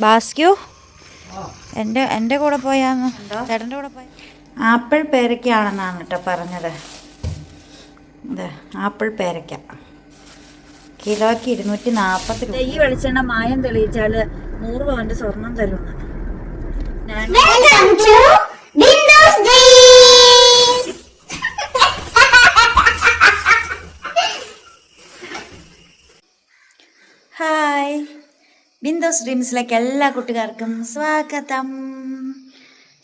ബാസ്ക്യു. എന്റെ എന്റെ കൂടെ പോയാന്ന്. ചേട്ടന്റെ കൂടെ പോയി. ആപ്പിൾ പേരയ്ക്കാണെന്നാണ് കേട്ടോ പറഞ്ഞത്. അതെ ആപ്പിൾ പേരയ്ക്ക. കിലോയ്ക്ക് ഇരുന്നൂറ്റി നാൽപ്പത്തി രൂപ. ഈ വെളിച്ചെണ്ണ മായം തെളിയിച്ചാൽ നൂറ് പവന്റെ സ്വർണം തരുമെന്ന്. ഞാൻ ബിന്ദോസ് ഡ്രീംസിലേക്ക് എല്ലാ കുട്ടികാർക്കും സ്വാഗതം.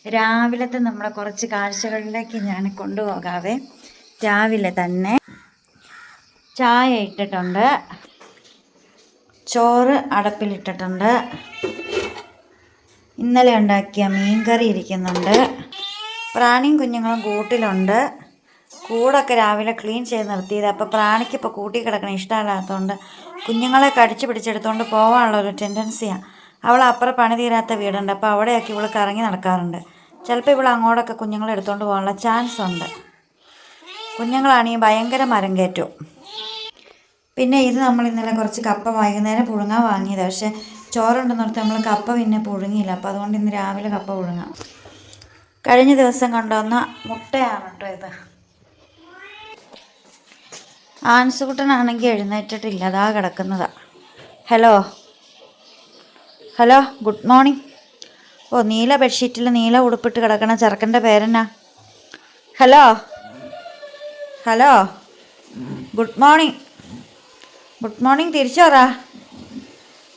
രാവിലത്തെ നമ്മുടെ കുറച്ച് കാഴ്ചകളിലേക്ക് ഞാൻ കൊണ്ടുപോകാവേ. രാവിലെ തന്നെ ചായ ഇട്ടിട്ടുണ്ട്. ചോറ് അടപ്പിലിട്ടിട്ടുണ്ട്. ഇന്നലെ ഉണ്ടാക്കിയ മീൻകറി ഇരിക്കുന്നുണ്ട്. പ്രാണിയും കുഞ്ഞുങ്ങളും കൂട്ടിലുണ്ട്. കൂടൊക്കെ രാവിലെ ക്ലീൻ ചെയ്ത് നിർത്തിയത്. അപ്പോൾ പ്രാണിക്ക് ഇപ്പോൾ കൂട്ടി കിടക്കണ ഇഷ്ടമല്ലാത്തതുകൊണ്ട് കുഞ്ഞുങ്ങളെ കടിച്ചു പിടിച്ചെടുത്തുകൊണ്ട് പോകാനുള്ള ഒരു ടെൻഡൻസിയാണ് അവൾ അപ്പുറം പണി തീരാത്ത വീടുണ്ട്. അപ്പോൾ അവിടെയൊക്കെ ഇവൾ കറങ്ങി നടക്കാറുണ്ട്. ചിലപ്പോൾ ഇവൾ അങ്ങോട്ടൊക്കെ കുഞ്ഞുങ്ങളെ എടുത്തുകൊണ്ട് പോകാനുള്ള ചാൻസ് ഉണ്ട്. കുഞ്ഞുങ്ങളാണെങ്കിൽ ഭയങ്കര മരം കയറ്റും. പിന്നെ ഇത് നമ്മൾ ഇന്നലെ കുറച്ച് കപ്പ വൈകുന്നേരം പുഴുങ്ങാൻ വാങ്ങിയത്. പക്ഷേ ചോറുണ്ടെന്നിടത്ത് നമ്മൾ കപ്പ പിന്നെ പുഴുങ്ങിയില്ല. അപ്പോൾ അതുകൊണ്ട് ഇന്ന് രാവിലെ കപ്പ പുഴുങ്ങാം. കഴിഞ്ഞ ദിവസം കൊണ്ടുവന്ന മുട്ടയാണ് കേട്ടോ ഇത്. ആൻസുകുട്ടനാണെങ്കിൽ എഴുന്നേറ്റിട്ടില്ല. അതാ കിടക്കുന്നതാ. ഹലോ? Hello good morning. ഓ നീല ബെഡ്ഷീറ്റിൽ നീല ഉടുപ്പിട്ട് കിടക്കണ ചെറുക്കന്റെ പേരെന്നാ? Hello? Hello? Good morning. Good morning തിരിച്ചു പറ.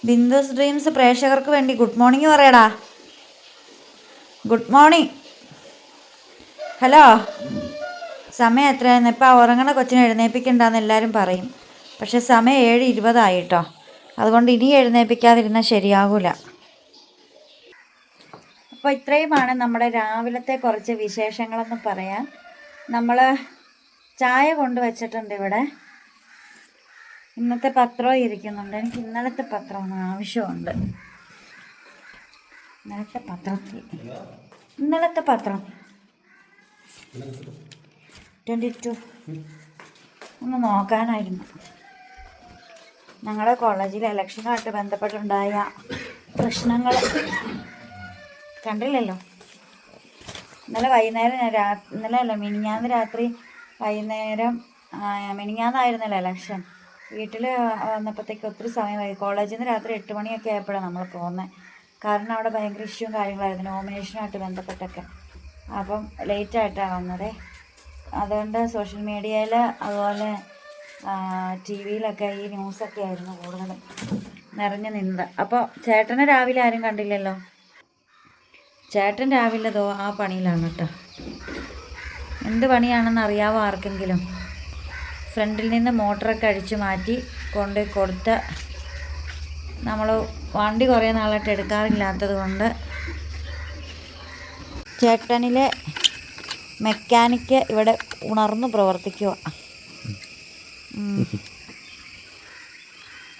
ബിന്ദുസ് ഡ്രീംസ് പ്രേക്ഷകർക്ക് വേണ്ടി ഗുഡ് മോർണിംഗ് പറയടാ. Good morning. ഹലോ? സമയം എത്രയായിരുന്നു ഇപ്പോൾ ഉറങ്ങണ കൊച്ചിനെ എഴുന്നേൽപ്പിക്കണ്ടെന്ന് എല്ലാവരും പറയും. പക്ഷെ സമയം ഏഴ് ഇരുപതായി കേട്ടോ അതുകൊണ്ട് ഇനി എഴുന്നേൽപ്പിക്കാതിരുന്നാൽ ശരിയാകൂല. അപ്പോൾ ഇത്രയുമാണ് നമ്മുടെ രാവിലത്തെ കുറച്ച് വിശേഷങ്ങളെന്ന് പറയാൻ നമ്മൾ ചായ കൊണ്ടുവച്ചിട്ടുണ്ട് ഇവിടെ. ഇന്നത്തെ പത്രവും ഇരിക്കുന്നുണ്ട്. എനിക്ക് ഇന്നലത്തെ പത്രം ആവശ്യമുണ്ട്. ഇന്നലത്തെ പത്രത്തിൽ ഇന്നലത്തെ പത്രം. ട്വന്റി ടു ഒന്ന് നോക്കാനായിരുന്നു. ഞങ്ങളുടെ കോളേജിൽ ഇലക്ഷനുമായിട്ട് ബന്ധപ്പെട്ടുണ്ടായ പ്രശ്നങ്ങൾ കണ്ടില്ലല്ലോ. ഇന്നലെ വൈകുന്നേരം രാ ഇന്നലെ അല്ല മിനിഞ്ഞാന്ന് രാത്രി വൈകുന്നേരം മിനിഞ്ഞാന്നായിരുന്നല്ലോ ഇലക്ഷൻ വീട്ടിൽ വന്നപ്പോഴത്തേക്ക് ഒത്തിരി സമയമായി കോളേജിൽ നിന്ന് രാത്രി എട്ട് മണിയൊക്കെ ആയപ്പോഴാണ് നമ്മൾ പോകുന്നത് കാരണം അവിടെ ഭയങ്കര ഇഷ്യൂവും കാര്യങ്ങളായിരുന്നു. നോമിനേഷനുമായിട്ട് ബന്ധപ്പെട്ടൊക്കെ. അപ്പം ലേറ്റായിട്ടാണ് വന്നത്. അതുകൊണ്ട് സോഷ്യൽ മീഡിയയിൽ അതുപോലെ ടി വിയിലൊക്കെ ഈ ന്യൂസൊക്കെ ആയിരുന്നു കൂടുതലും നിറഞ്ഞു നിന്നത്. അപ്പോൾ ചേട്ടനെ രാവിലെ ആരും കണ്ടില്ലല്ലോ? ചേട്ടൻ രാവിലെ ദോ ആ പണിയിലാണ് കേട്ടോ. എന്ത് പണിയാണെന്ന് അറിയാവോ ആർക്കെങ്കിലും? ഫ്രണ്ടിൽ നിന്ന് മോട്ടറൊക്കെ അടിച്ചു മാറ്റി കൊണ്ട് കൊടുത്ത് നമ്മൾ വണ്ടി കുറേ നാളായിട്ട് എടുക്കാറില്ലാത്തത് കൊണ്ട് ചേട്ടനിലെ മെക്കാനിക്ക് ഇവിടെ ഉണർന്നു പ്രവർത്തിക്കുക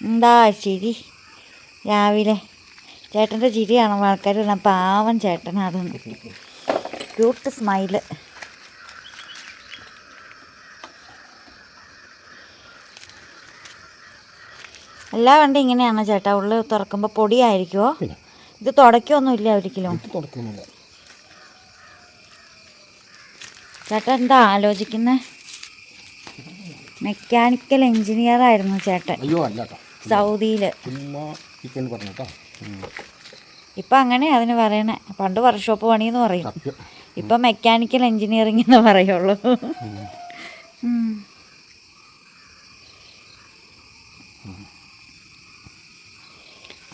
എന്താ ചിരി? രാവിലെ ചേട്ടന്റെ ചിരിയാണ് ആൾക്കാർ പാവം പാവൻ ചേട്ടനാണ്. ക്യൂട്ട് സ്മൈൽ എല്ലാ വണ്ടി ഇങ്ങനെയാണോ ചേട്ടാ. ഉള്ളിൽ തുറക്കുമ്പോൾ പൊടിയായിരിക്കുമോ ഇത് തുടക്കൊന്നുമില്ല ഒരിക്കലും. ചേട്ടൻ എന്താ ആലോചിക്കുന്നത് മെക്കാനിക്കൽ എഞ്ചിനീയർ ആയിരുന്നു ചേട്ടൻ. അയ്യോ അല്ല സൗദിയിൽ ഇപ്പം അങ്ങനെ അതിന് പറയണേ. പണ്ട് വർക്ക്ഷോപ്പ് എന്ന് പറയും. ഇപ്പൊ മെക്കാനിക്കൽ എഞ്ചിനീയറിംഗ് എന്ന് പറയുള്ളൂ.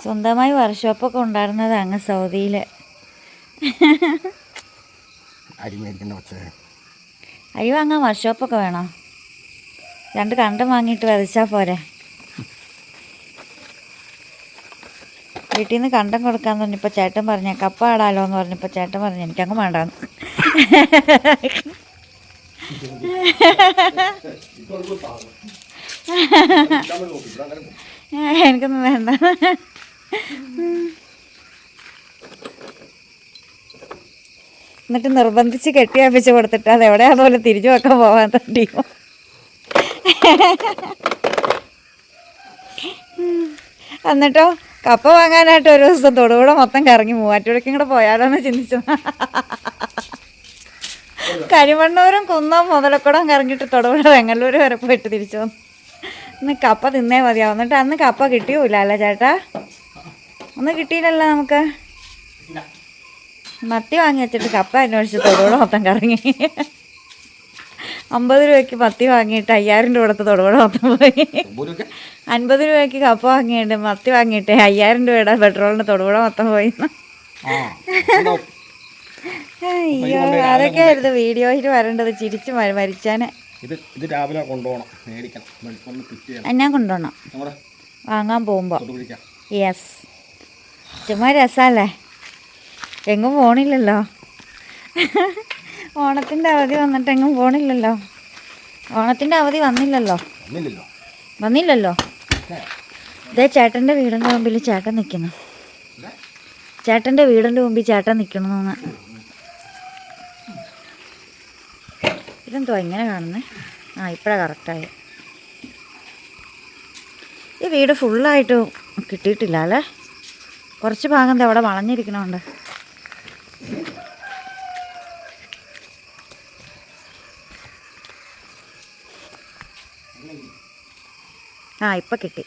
സ്വന്തമായി വർക്ക്ഷോപ്പൊക്കെ ഉണ്ടായിരുന്നത് അങ്ങ് സൗദിയിൽ അരി മേടിക്കുന്ന പക്ഷേ അരി വാങ്ങാൻ വർക്ക്ഷോപ്പൊക്കെ വേണോ? രണ്ട് കണ്ടം വാങ്ങിയിട്ട് വിതച്ചാൽ പോരെ. വീട്ടിൽ നിന്ന് കണ്ടം കൊടുക്കാന്ന് പറഞ്ഞപ്പോൾ ചേട്ടൻ പറഞ്ഞ കപ്പ ആടാലോ എന്ന് പറഞ്ഞപ്പോൾ ചേട്ടൻ പറഞ്ഞു എനിക്കങ്ങ് വേണ്ടാന്ന്. എനിക്കൊന്നും വേണ്ട. എന്നിട്ട് നിർബന്ധിച്ച് കെട്ടിയാപ്പിച്ച് കൊടുത്തിട്ട് അത് എവിടെയാ പോലെ തിരിച്ചു വെക്കാൻ പോവാൻ തട്ടിയോ എന്നിട്ടോ കപ്പ വാങ്ങാനായിട്ട് ഒരു ദിവസം തൊടുകൂടെ മൊത്തം കറങ്ങി മൂവാറ്റുപുഴയ്ക്കും കൂടെ പോയാലോന്ന് ചിന്തിച്ചു. കരിമണ്ണൂരും കുന്നം മുതലക്കുടം കറങ്ങിയിട്ട് തൊടുപുഴ വെങ്ങല്ലൂർ വരെ പോയിട്ട് തിരിച്ചു വന്നു. ഇന്ന് കപ്പ തിന്നേ മതിയാവും. എന്നിട്ട് അന്ന് കപ്പ കിട്ടിയൂല അല്ലേ ചേട്ടാ? ഒന്നും കിട്ടിയില്ലല്ലോ നമുക്ക്. മത്തി വാങ്ങി വെച്ചിട്ട് കപ്പ അന്വേഷിച്ച് തൊടുപുഴ മൊത്തം കറങ്ങി. അമ്പത് രൂപയ്ക്ക് മത്തി വാങ്ങിയിട്ട് അയ്യായിരം രൂപ കൊടുത്ത് തൊടുപുഴ മൊത്തം പോയി. അൻപത് രൂപയ്ക്ക് കപ്പ വാങ്ങിയിട്ട് മത്തി വാങ്ങിയിട്ട് അയ്യായിരം രൂപയുടെ പെട്രോളിന് തൊടുപുഴ മൊത്തം പോയി. അയ്യോ അതൊക്കെ ആയിരുന്നു വീഡിയോയിൽ വരേണ്ടത്? ചിരിച്ച് മരിച്ചാനെ. ഇത് ഇത് രാവിലെ കൊണ്ടുപോകണം മേടിക്കണം. എന്നാ കൊണ്ടുപോകണം. വാങ്ങാൻ പോകുമ്പോൾ യെസ് ചുമ്മാ രസമല്ലേ എങ്ങും പോണില്ലല്ലോ. ഓണത്തിന്റെ അവധി വന്നിട്ട് എങ്ങും പോണില്ലല്ലോ. ഓണത്തിന്റെ അവധി വന്നില്ലല്ലോ. വന്നില്ലല്ലോ. ഇതേ ചേട്ടന്റെ വീടിന്റെ മുമ്പിൽ ചേട്ടൻ നിൽക്കുന്നു ചേട്ടന്റെ വീടിന്റെ മുമ്പിൽ ചേട്ടൻ നിൽക്കണമെന്ന് ഇതെന്തോ ഇങ്ങനെ കാണുന്നേ? ആ ഇപ്പോഴാണ് കറക്റ്റായി ഈ വീട് ഫുള്ളായിട്ട് കിട്ടിയിട്ടില്ല അല്ലേ? കുറച്ച് ഭാഗം അവിടെ വളഞ്ഞിരിക്കണുണ്ട്. ആ ഇപ്പം കിട്ടി.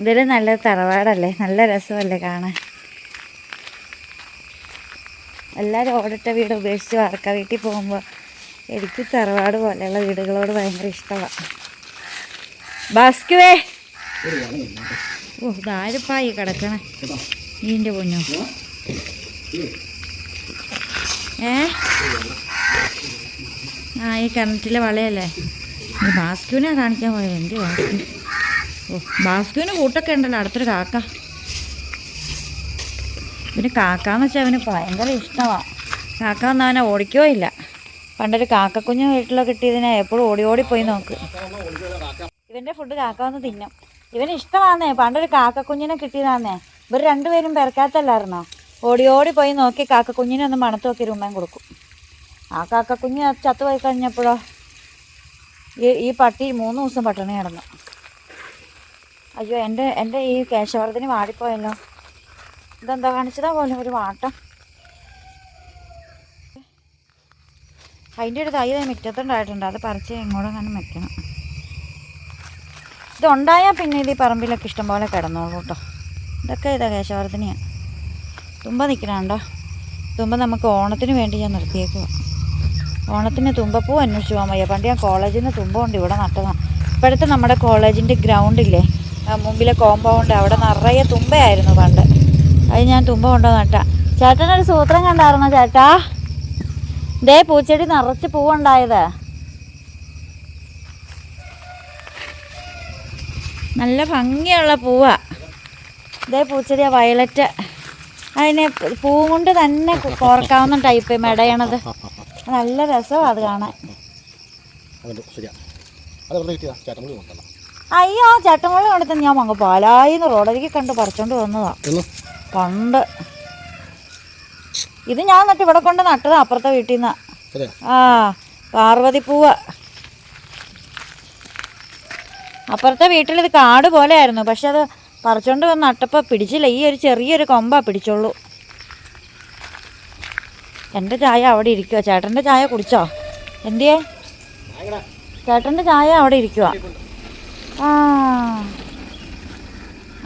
ഇതൊരു നല്ല തറവാടല്ലേ? നല്ല രസമല്ലേ കാണാൻ? എല്ലാവരും ഓടിട്ട വീട് ഉപേക്ഷിച്ച് വാർക്ക വീട്ടിൽ പോകുമ്പോൾ എനിക്ക് തറവാട് പോലെയുള്ള വീടുകളോട് ഭയങ്കര ഇഷ്ടമാണ് ബാസ്കുവേ! ഓ ഇതാരിപ്പായി കിടക്കണേ? നീന്റെ പൊന്നു? ഏ? ആ ഈ കിണറ്റിലെ വളയല്ലേ? ബാസ്ക്യൂനെ കാണിക്കാൻ പോയത്. എന്റെ ബാസ്ക്യൂ ഓ ബാസ്ക്യൂന് കൂട്ടൊക്കെ ഉണ്ടല്ലോ. അടുത്തൊരു കാക്ക. പിന്നെ കാക്കാന്ന് വെച്ചാൽ അവന് ഭയങ്കര ഇഷ്ടമാണ് കാക്ക വന്നാൽ അവനെ ഓടിക്കോ ഇല്ല. പണ്ടൊരു കാക്കക്കുഞ്ഞ് വീട്ടിലൊക്കെ കിട്ടിയതിനെ എപ്പോഴും ഓടി ഓടി പോയി നോക്ക്. ഇവന്റെ ഫുഡ് കാക്ക വന്ന് തിന്നും. ഇവന് ഇഷ്ടമാന്നേ. പണ്ടൊരു കാക്കക്കുഞ്ഞിനെ കിട്ടിയതാന്നേ. ഇവർ രണ്ടുപേരും പെരക്കാത്തല്ലായിരുന്നോ? ഓടി ഓടി പോയി നോക്കി കാക്കക്കുഞ്ഞിനെ ഒന്ന് മണത്ത് നോക്കി ഉമ്മയും കൊടുക്കും. ആ കാക്കക്കുഞ്ഞ് ചത്തുപോയി കഴിഞ്ഞപ്പോഴോ ഈ ഈ പട്ടി മൂന്ന് ദിവസം പട്ടിണി കിടന്നു. അയ്യോ എന്റെ എന്റെ ഈ കേശവർദ്ധന വാടിപ്പോയല്ലോ. ഇതെന്താ കാണിച്ചതാ പോലെ ഒരു വാട്ടം? അതിന്റെ ഒരു തൈ മുറ്റത്തുണ്ടായിട്ടുണ്ട്. അത് പറിച്ച് ഇങ്ങോട്ടും കണ്ട് വെക്കണം. ഇതുണ്ടായാൽ പിന്നെ ഇത് ഈ പറമ്പിലൊക്കെ ഇഷ്ടംപോലെ കിടന്നോളൂ കേട്ടോ. ഇതൊക്കെ ഇതാ കേശവർദ്ധനിയാണ് തുമ്പ നിൽക്കണുണ്ടോ തുമ്പ നമുക്ക് ഓണത്തിന് വേണ്ടി ഞാൻ നിർത്തിയേക്കുക ഓണത്തിന് തുമ്പപ്പൂ അന്വേഷിച്ച് പോകാൻ വയ്യ. പണ്ട് ഞാൻ കോളേജിൽ നിന്ന് തുമ്പ കൊണ്ട് ഇവിടെ നട്ടതാണ് ഇപ്പോഴത്തെ നമ്മുടെ കോളേജിന്റെ ഗ്രൗണ്ടില്ലേ മുമ്പിലെ കോമ്പൗണ്ട് അവിടെ നിറയെ തുമ്പയായിരുന്നു പണ്ട്. അത് ഞാൻ തുമ്പ കൊണ്ടു നട്ട. ചേട്ടനൊരു സൂത്രം കണ്ടായിരുന്നോ ചേട്ടാ? ദേ പൂച്ചെടി നിറച്ച് പൂവുണ്ടായത്. നല്ല ഭംഗിയുള്ള പൂവാ. ഇതേ പൂച്ചെടിയ വയലറ്റ്. അതിനെ പൂവും കൊണ്ട് തന്നെ കോർക്കാവുന്ന ടൈപ്പ് മെടയണത്. നല്ല രസമാണ് അത് കാണാൻ. അയ്യോ ചേട്ടമുള്ള കൊടുത്ത് ഞാൻ മങ്ങ പാലായിന്ന് റോഡരികെ കണ്ട് പറിച്ചോണ്ട് വന്നതാ. പണ്ട്. ഇത് ഞാൻ നട്ട് ഇവിടെ കൊണ്ട് നട്ടതാ അപ്പുറത്തെ വീട്ടിൽ നിന്ന് ആ പാർവതി പൂവ്. അപ്പുറത്തെ വീട്ടിൽ ഇത് കാട് പോലെ ആയിരുന്നു പക്ഷെ അത് പറിച്ചോണ്ട് വന്ന് നട്ടപ്പോൾ പിടിച്ചില്ല. ഈ ഒരു ചെറിയൊരു കൊമ്പാ പിടിച്ചോളൂ. എന്റെ ചായ അവിടെ ഇരിക്കുക ചേട്ടന്റെ ചായ കുടിച്ചോ? എന്തിയെ? ചേട്ടന്റെ ചായ അവിടെ ഇരിക്കുക ആ.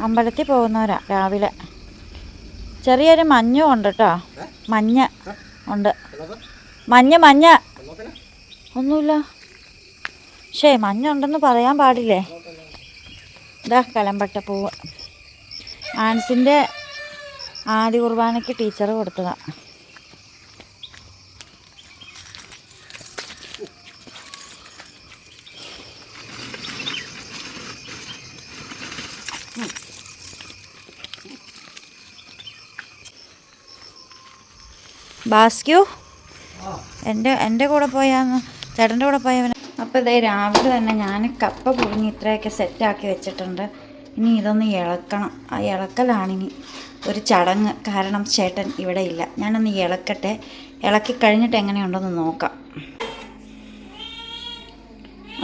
അമ്പലത്തിൽ പോകുന്നവരാ രാവിലെ. ചെറിയൊരു മഞ്ഞും ഉണ്ട് കേട്ടോ മഞ്ഞ ഉണ്ട്. മഞ്ഞ മഞ്ഞ. ഒന്നുമില്ല. പക്ഷേ മഞ്ഞ ഉണ്ടെന്ന് പറയാൻ പാടില്ലേ? ഇതാ കലമ്പട്ട പൂവ്. ആൻസിന്റെ ആദ്യ കുർബാനയ്ക്ക് ടീച്ചർ കൊടുത്തതാ. ബാസ്ക്യൂ. എന്റെ എന്റെ കൂടെ പോയാന്ന് ചേട്ടന്റെ കൂടെ പോയവന്. അപ്പോൾ ഇതേ രാവിലെ തന്നെ ഞാൻ കപ്പ പുഴുങ്ങി ഇത്രയൊക്കെ സെറ്റാക്കി വെച്ചിട്ടുണ്ട്. ഇനി ഇതൊന്ന് ഇളക്കണം. ആ ഇളക്കലാണിനി ഒരു ചടങ്ങ്. കാരണം ചേട്ടൻ ഇവിടെ ഇല്ല. ഞാനൊന്ന് ഇളക്കട്ടെ. ഇളക്കി കഴിഞ്ഞിട്ട് എങ്ങനെയുണ്ടെന്ന് നോക്കാം.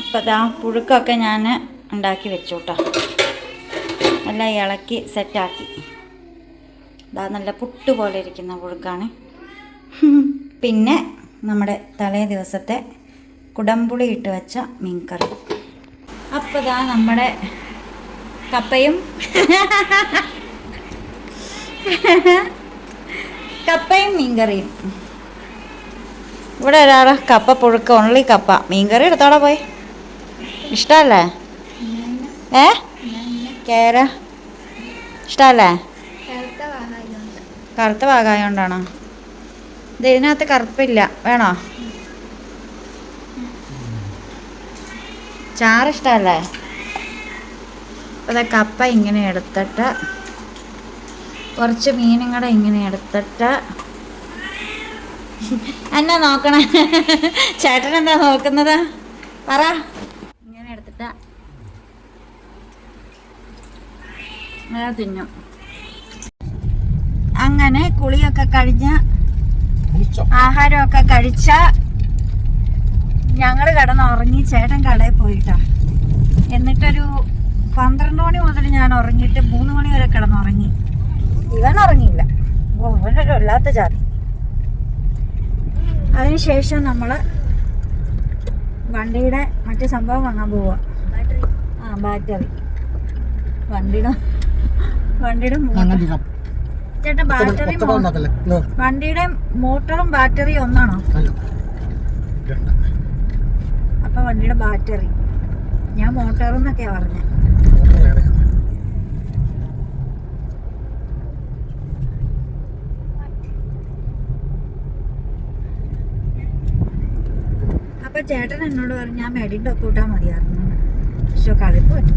അപ്പം അതാ പുഴുക്കൊക്കെ ഞാൻ ഉണ്ടാക്കി വെച്ചു കേട്ടോ എല്ലാം ഇളക്കി സെറ്റാക്കി ഇതാ നല്ല പുട്ട് പോലെ ഇരിക്കുന്ന പുഴുക്കാണ്. പിന്നെ നമ്മുടെ തലേ ദിവസത്തെ കുടംപുളി ഇട്ട് വെച്ച മീൻകറി. അപ്പോൾ ഇതാ നമ്മുടെ കപ്പയും. കപ്പയും മീൻകറിയും. ഇവിടെ ഒരാൾ കപ്പ പുഴുക്ക് ഓൺലി കപ്പ. മീൻകറി എടുത്തോടെ പോയി. ഇഷ്ടമല്ലേ ഏ? കേര. ഇഷ്ടമല്ലേ കറുത്ത ഭാഗമായോണ്ടാണോ ഇത് ഇതിനകത്ത് കറുപ്പില്ല. വേണോ? ചാറ് ഇഷ്ടമല്ലേ കപ്പ ഇങ്ങനെ എടുത്തിട്ട് കുറച്ച് മീനും കൂടെ ഇങ്ങനെ എടുത്തിട്ട്. എന്നാ നോക്കണേ? ചേട്ടൻ എന്താ നോക്കുന്നത്? പറ. ഇങ്ങനെ എടുത്തിട്ട്. തിന്നും. അങ്ങനെ കുളിയൊക്കെ കഴിഞ്ഞ് ആഹാരമൊക്കെ കഴിച്ച ഞങ്ങൾ കിടന്നുറങ്ങി ചേട്ടൻ കടയിൽ പോയിട്ടാ. എന്നിട്ടൊരു പന്ത്രണ്ട് മണി മുതൽ ഞാൻ ഉറങ്ങിയിട്ട് മൂന്ന് മണി വരെ കിടന്നുറങ്ങി. ഇവൻ ഉറങ്ങിയില്ല. ഓ ഇവനൊരു വല്ലാത്ത ജാതി. അതിനുശേഷം നമ്മൾ വണ്ടിയുടെ മറ്റു സംഭവം വാങ്ങാൻ പോവുക ആ ബാറ്ററി. വണ്ടിയുടെ വണ്ടിയുടെ ചേട്ടാ ബാറ്ററി വണ്ടിയുടെ മോട്ടറും ബാറ്ററിയും ഒന്നാണോ? അപ്പൊ വണ്ടിയുടെ ബാറ്ററി. ഞാൻ മോട്ടോർ പറഞ്ഞു. പറഞ്ഞത് അപ്പൊ ചേട്ടൻ എന്നോട് പറഞ്ഞു ഞാൻ മെഡിന്റെ ഒക്കെ കൂട്ടാൻ മതിയായിരുന്നു. പക്ഷെ കളിപ്പ് പറ്റും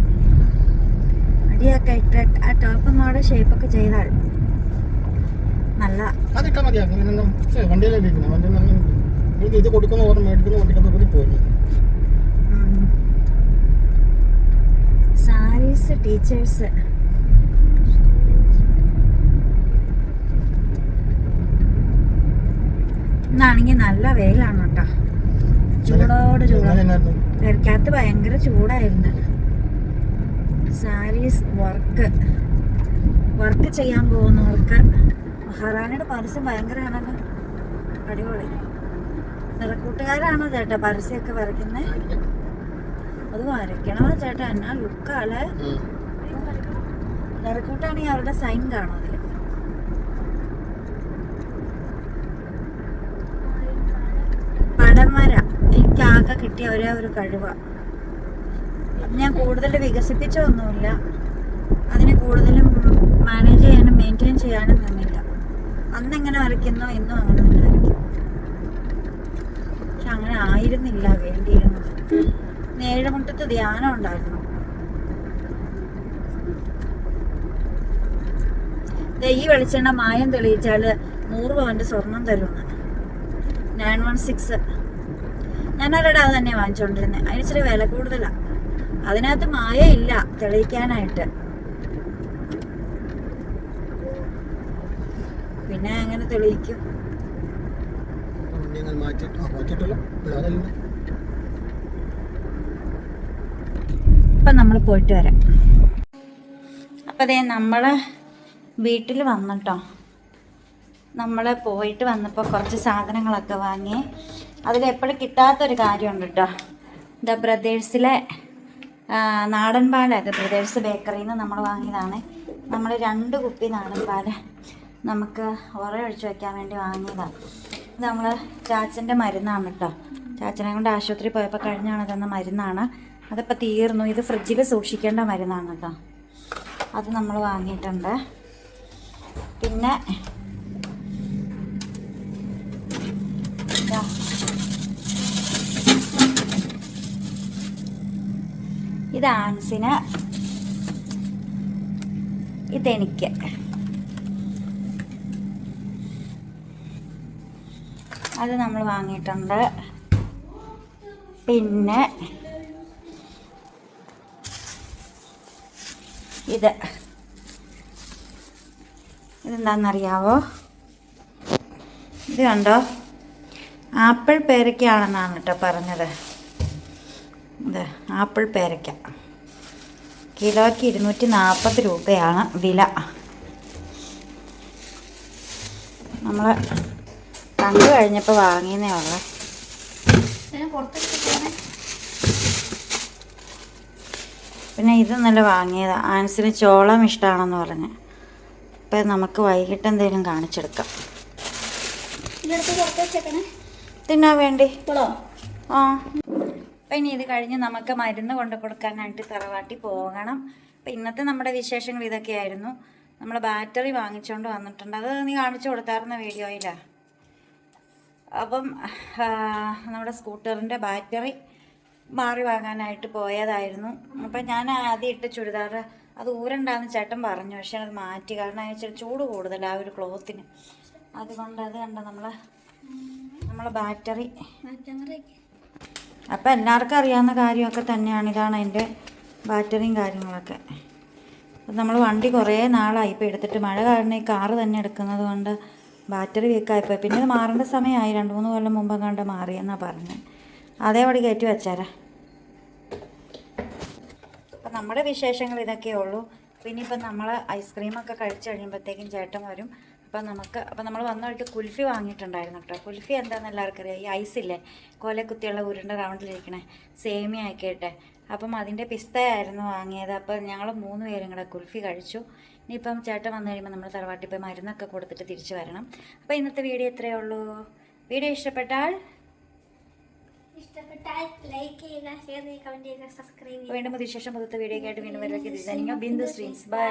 അടിയൊക്കെ ഇട്ട് ആ ടോപ്പ് ഒന്നോടെ ഷേപ്പൊക്കെ ചെയ്താൽ അതിട്ടാ മതി അങ്ങനെ ഒന്നും ശരി, വണ്ടിയിലല്ലേ വണ്ടി നിന്ന് ഇത് കൊടുക്കുന്ന ഓർമ്മ മേടിക്കുന്ന വണ്ടിക്കൊക്കെ കൂടി പോയി സാരീസ് ടീച്ചേഴ്സ്. ഇന്നാണെങ്കിൽ നല്ല വെയിലാണ് കേട്ടോ ചൂടോട് ചൂടാ. ഇന്നലെ എന്നായിരുന്നു? പെരക്കകത്ത് ഭയങ്കര ചൂടായിരുന്നു. സാരീസ് വർക്ക്. വർക്ക് ചെയ്യാൻ പോകുന്നവർക്ക് മഹാറാണിയുടെ പരസ്യം ഭയങ്കരമാണല്ലോ. അടിപൊളി. നിറക്കൂട്ടുകാരാണോ ചേട്ടാ പരസ്യമൊക്കെ വരയ്ക്കുന്നത് അത് വരയ്ക്കണോ ചേട്ടാ? എന്നാ ലുക്കാളെ. നിറക്കൂട്ടാണെങ്കിൽ അവരുടെ സൈൻ കാണും അതിൽ പടംവര. എനിക്കാകെ കിട്ടിയ ഒരേ ഒരു കഴിവാണ് ഞാൻ കൂടുതൽ വികസിപ്പിച്ചൊന്നുമില്ല. അതിനെ കൂടുതലും മാനേജ് ചെയ്യാനും മെയിന്റെയിൻ ചെയ്യാനും നിന്നില്ല. അന്ന് എങ്ങനെ വരയ്ക്കുന്നോ? ഇന്നും അങ്ങനെ തന്നെ വരയ്ക്കും. പക്ഷെ അങ്ങനെ ആയിരുന്നില്ല വേണ്ടിയിരുന്നത് നേഴമുട്ടത്ത് ധ്യാനം ഉണ്ടായിരുന്നു. ഈ വെളിച്ചെണ്ണ മായം തെളിയിച്ചാൽ നൂറ് പവന്റെ സ്വർണം തരുമെന്ന്. Nine one six. ഞാനവരുടെ അത് തന്നെ വാങ്ങിച്ചുകൊണ്ടിരുന്നത് അതിന് ഇച്ചിരി വില കൂടുതലാണ് അതിനകത്ത് മായ ഇല്ല തെളിയിക്കാനായിട്ട്. പിന്നെ അങ്ങനെ തെളിയിക്കും. ഇപ്പം നമ്മൾ പോയിട്ട് വരാം. അപ്പം അതേ നമ്മൾ വീട്ടിൽ വന്നിട്ടോ. നമ്മൾ പോയിട്ട് വന്നപ്പോൾ കുറച്ച് സാധനങ്ങളൊക്കെ വാങ്ങി. അതിലെപ്പോഴും കിട്ടാത്തൊരു കാര്യമുണ്ട് കേട്ടോ ദ ബ്രദേഴ്സിലെ നാടൻ പാലത് ബ്രദേഴ്സ് ബേക്കറിയിൽ നിന്ന് നമ്മൾ വാങ്ങിയതാണ്. നമ്മൾ രണ്ട് കുപ്പി നാടൻ പാൽ നമുക്ക് ഉറയൊഴിച്ച് വെക്കാൻ വേണ്ടി വാങ്ങിയതാണ് ഇത് നമ്മൾ ചാച്ചന്റെ മരുന്നാണ് കേട്ടോ ചാച്ചനെ കൊണ്ട് ആശുപത്രി പോയപ്പോൾ കഴിഞ്ഞാണ് തന്ന മരുന്നാണ്. അതിപ്പോൾ തീർന്നു. ഇത് ഫ്രിഡ്ജിൽ സൂക്ഷിക്കേണ്ട മരുന്നാണ് കേട്ടോ അത് നമ്മൾ വാങ്ങിയിട്ടുണ്ട്. പിന്നെ. ഇത് ആൻസിന്. ഇതെനിക്ക്. അത് നമ്മൾ വാങ്ങിയിട്ടുണ്ട്. പിന്നെ ഇത്. ഇതെന്താണെന്നറിയാവോ? ഇത് കണ്ടോ? ആപ്പിൾ പേരയ്ക്കാണെന്നാണ് കേട്ടോ പറഞ്ഞത്. ഇത് ആപ്പിൾ പേരക്ക കിലോയ്ക്ക് ഇരുന്നൂറ്റി നാൽപ്പത് രൂപയാണ് വില. നമ്മൾ കണ്ടു കഴിഞ്ഞപ്പോൾ വാങ്ങിയതേ ഉള്ളേ. പിന്നെ ഇത് നല്ല വാങ്ങിയതാ. ആൻസിന് ചോളം ഇഷ്ടമാണെന്ന് പറഞ്ഞ്. അപ്പം നമുക്ക് വൈകിട്ട് എന്തെങ്കിലും കാണിച്ചെടുക്കാം. തിന്നാൻ വേണ്ടി. ആ. അപ്പം ഇനി ഇത് കഴിഞ്ഞ് നമുക്ക് മരുന്ന് കൊണ്ടു കൊടുക്കാനായിട്ട് തറവാട്ടി പോകണം. അപ്പം ഇന്നത്തെ നമ്മുടെ വിശേഷങ്ങൾ ഇതൊക്കെയായിരുന്നു. നമ്മൾ ബാറ്ററി വാങ്ങിച്ചുകൊണ്ട് വന്നിട്ടുണ്ട്. അത് നീ കാണിച്ചു കൊടുത്തായിരുന്ന വീഡിയോയിലാ? അപ്പം നമ്മുടെ സ്കൂട്ടറിന്റെ ബാറ്ററി മാറി വാങ്ങാനായിട്ട് പോയതായിരുന്നു. അപ്പം ഞാൻ ആദ്യം ഇട്ട ചുരിദാർ അത് ഊരണ്ടാന്ന് ചേട്ടൻ പറഞ്ഞു. പക്ഷേ അത് മാറ്റി. കാരണം ഇച്ചിരി ചൂട് കൂടുതൽ ആ ഒരു ക്ലോത്തിന്. അതുകൊണ്ട് അത് കണ്ട നമ്മൾ നമ്മളെ ബാറ്ററി. അപ്പം എല്ലാവർക്കും അറിയാവുന്ന കാര്യമൊക്കെ തന്നെയാണ്. ഇതാണ് അതിന്റെ ബാറ്ററിയും കാര്യങ്ങളൊക്കെ. അപ്പം നമ്മൾ വണ്ടി കുറേ നാളായി. ഇപ്പോൾ എടുത്തിട്ട് മഴ കാരണം ഈ കാറ് തന്നെ എടുക്കുന്നത് കൊണ്ട് ബാറ്ററി വീക്കായിപ്പോയി പിന്നെ ഇത് മാറേണ്ട സമയമായി. രണ്ട് മൂന്ന് കൊല്ലം മുമ്പ് കണ്ട് മാറിയെന്നാണ് പറഞ്ഞത് അതേ അതേപടി കയറ്റി വെച്ചാരാ. അപ്പം നമ്മുടെ വിശേഷങ്ങൾ ഇതൊക്കെയേ ഉള്ളൂ. പിന്നെ ഇപ്പം നമ്മൾ ഐസ്ക്രീമൊക്കെ കഴിച്ച് കഴിയുമ്പോഴത്തേക്കും ചേട്ടൻ വരും. അപ്പം നമുക്ക് അപ്പം നമ്മൾ വന്ന കുൽഫി വാങ്ങിയിട്ടുണ്ടായിരുന്നു കേട്ടോ. കുൽഫി എന്താണെന്ന് എല്ലാവർക്കും അറിയാം. ഈ ഐസില്ലേ കോലക്കുത്തിയുള്ള ഉരുണ്ട റൗണ്ടിലിരിക്കണേ. സേമിയ ആക്കിയിട്ട് അപ്പം അതിന്റെ പിസ്തയായിരുന്നു വാങ്ങിയത്. അപ്പം ഞങ്ങൾ മൂന്ന് പേരും കൂടെ കുൽഫി കഴിച്ചു. ഇനിയിപ്പം ചേട്ടൻ വന്നു കഴിയുമ്പോൾ നമ്മൾ തറവാട്ടിൽ പോയി മരുന്നൊക്കെ കൊടുത്തിട്ട് തിരിച്ചു വരണം. അപ്പോൾ ഇന്നത്തെ വീഡിയോ ഇത്രയേ ഉള്ളൂ. വീഡിയോ ഇഷ്ടപ്പെട്ടാൽ ഇഷ്ടപ്പെട്ടാൽ ലൈക്ക് ചെയ്യുക ഷെയർ ചെയ്യുക കമന്റ് ചെയ്യുക സബ്സ്ക്രൈബ് ചെയ്യുക വീണ്ടും വിശേഷം പുതുത്ത വീഡിയോ ആയിട്ട് വീണ്ടും വരുവാക്കി ബിന്ദു സ്ട്രീംസ് ബൈ